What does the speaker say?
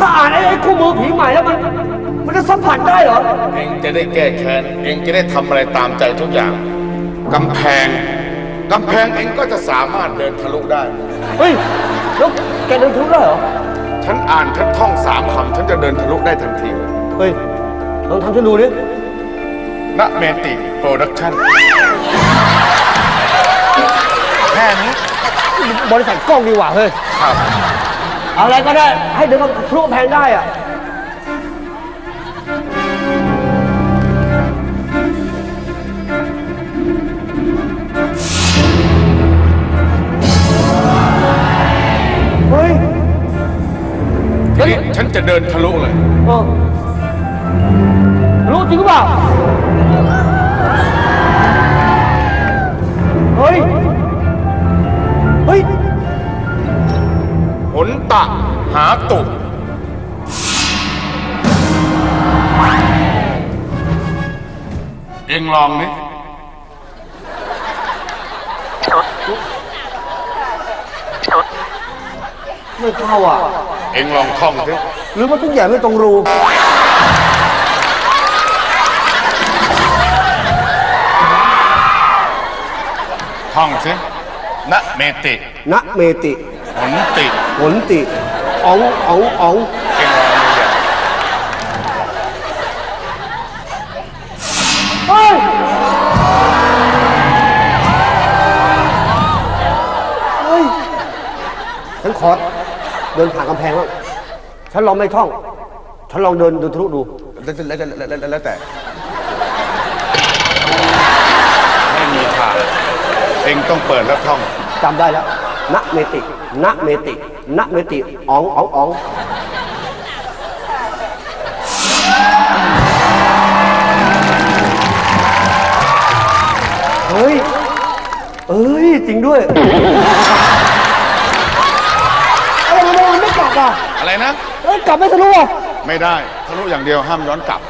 ถ้าอ่านไอ้ไอ้คู่มือผีใหม่แล้วมัน มันจะสัมผัสได้เหรอ เองจะได้แก้แค้น เองจะได้ทำอะไรตามใจทุกอย่าง กำแพง กำแพงเองก็จะสามารถเดินทะลุได้ เฮ้ยแล้วแกเดินทะลุได้เหรอ ฉันอ่านฉันท่องสามคำฉันจะเดินทะลุได้ทันทีเลยเฮ้ย ลองทำฉันดูดิ ณเมติโปรดักชั่นแค่นี้บริษัทกล้องดีกว่าเฮ้ย ครับ อะไรก็ได้ ให้เดินทะลุกำแพงได้อะเฮ้ยทีนี้ฉันจะเดินทะลุเลย เออรู้จริงหรือเปล่า ตะหาตุเองลองนี่ไม่เข้าอะ เองลองท่องสิหรือว่าทุกอย่างไม่ตรงรู ท่องสิณเมติ ณเมติ หนติหนติอ๋องอ๋องอ๋องเองลองดูอย่างเฮ้ยเฮ้ยฉันขอเดินผ่านกำแพงบ้างฉันลองไม่ท่อง ฉันลองเดินเดินทะลุดูแล้วแล้วแล้วแล้วแล้วแต่ไม่มีทางเองต้องเปิดแล้วท่องจำได้แล้ว ณเมติณเมติณเมติอ๋องอ๋องอ๋องเฮ้ย เอ้ย จริงด้วยอะไรทำไมมันไม่กลับอะอะไรนะ เอ้ยกลับไม่ทะลุอะไม่ได้ทะลุอย่างเดียวห้ามย้อนกลับ